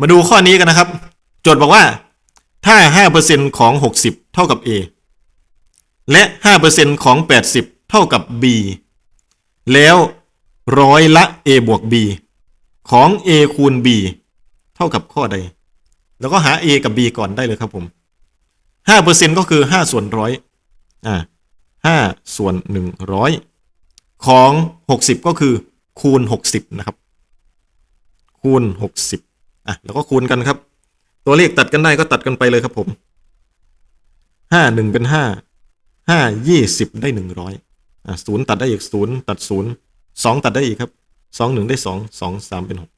มาดูข้อนี้กันนะครับ โจทย์บอกว่า ถ้า 5%ของ 60 เท่ากับ A และ 5%ของ 80 เท่ากับ B แล้วร้อยละ A บวก B ของ A คูณ B เท่ากับข้อใด แล้วก็หา A กับ B ก่อนได้เลยครับผม5%ก็คือ 5 ส่วนร้อยอ่า5ส่วน 100 ของ 60 ก็คือคูณ 60 นะครับ คูณ 60่ะแล้วก็คูณกันครับ ตัวเลขตัดกันได้ก็ตัดกันไปเลยครับผมห้าหนึ่งเป็นห้าห้ายี่สิบได้หนึ่งร้อยอะศูนย์ตัดได้อีกศูนย์ตัดศูนย์สองตัดได้อีกครับสองหนึ่งได้สองสองสามเป็นหก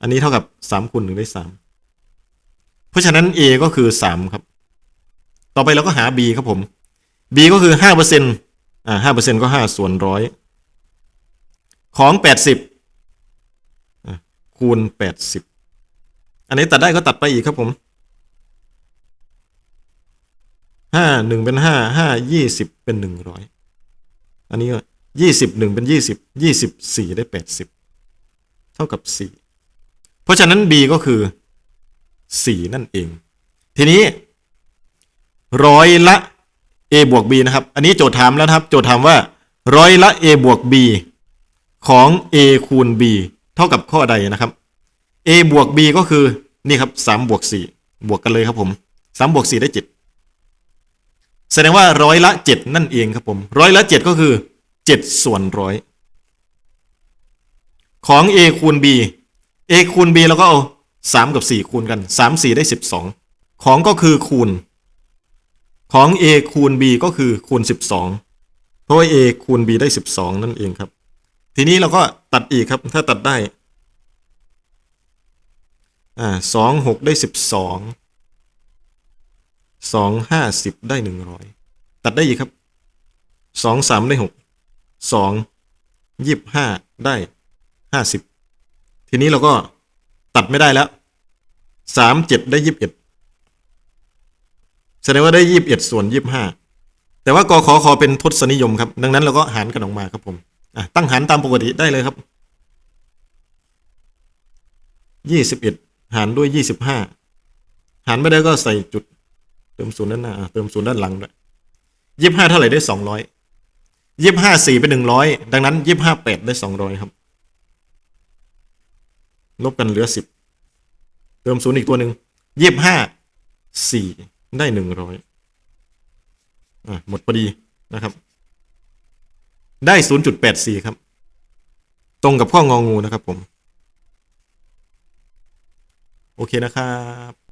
อันนี้เท่ากับสามคูณหนึ่งได้สามเพราะฉะนั้น A ก็คือสามครับ ต่อไปเราก็หา B ครับผม B ก็คือห้าเปอร์เซ็นต์อ่าห้าเปอร์เซ็นต์ก็ห้าส่วนร้อยของแปดสิบคูณแปดสิบ อันนี้ตัดได้ก็ตัดไปอีกครับผมห้าหนึ่งเป็นห้าห้ายี่สิบเป็นหนึ่งร้อยอันนี้ก็ยี่สิบหนึ่งเป็นยี่สิบยี่สิบสี่ได้แปดสิบเท่ากับสี่เพราะฉะนั้น b ก็คือสี่นั่นเอง ทีนี้ร้อยละ a บวก b นะครับ อันนี้โจทย์ถามแล้วครับ โจทย์ถามว่าร้อยละ a บวก b ของ a คูณ b เท่ากับข้อใดนะครับ a บวก b ก็คือนี่ครับสามบวกสี่บวกกันเลยครับผมสามบวกสี่ได้เจ็ดแสดงว่าร้อยละเจ็ดนั่นเองครับผมร้อยละเจ็ดก็คือเจ็ดส่วนร้อยของ a คูณ b a คูณ b แล้วก็เอาสามกับสี่คูณกันสามสี่ได้สิบสองของก็คือคูณ ของ a คูณ b ก็คือคูณสิบสองเพราะ a คูณ b ได้สิบสองนั่นเองครับ ทีนี้เราก็ตัดอีกครับถ้าตัดได้ อ่าสองหกได้สิบสองสองห้าสิบได้หนึ่งร้อยตัดได้อีกครับสองสามได้หกสองยี่ห้าได้ห้าสิบทีนี้เราก็ตัดไม่ได้แล้วสามเจ็ดได้ยี่สิบเอ็ดแสดงว่าได้ยี่สิบเอ็ดส่วนยี่สิบห้าแต่ว่ากขอคอเป็นทศนิยมครับ ดังนั้นเราก็หารกันออกมาครับผมอะตั้งหารตามปกติได้เลยครับยี่สิบเอ็ด หารด้วยยี่สิบห้าหารไม่ได้ก็ใส่จุด เติมศูนย์ด้านหน้าอะเติมศูนย์ด้านหลังด้วยยี่ห้าเท่าไหร่ได้สองร้อยยี่ห้าสี่เป็นหนึ่งร้อยดังนั้นยี่ห้าแปดได้สองร้อยครับ ลบกันเหลือสิบเติมศูนย์อีกตัวหนึ่งยี่ห้าสี่ได้หนึ่งร้อยอะหมดพอดีนะครับ ได้ศูนย์จุดแปดสี่ครับ ตรงกับข้ององูนะครับผม โอเคนะครับ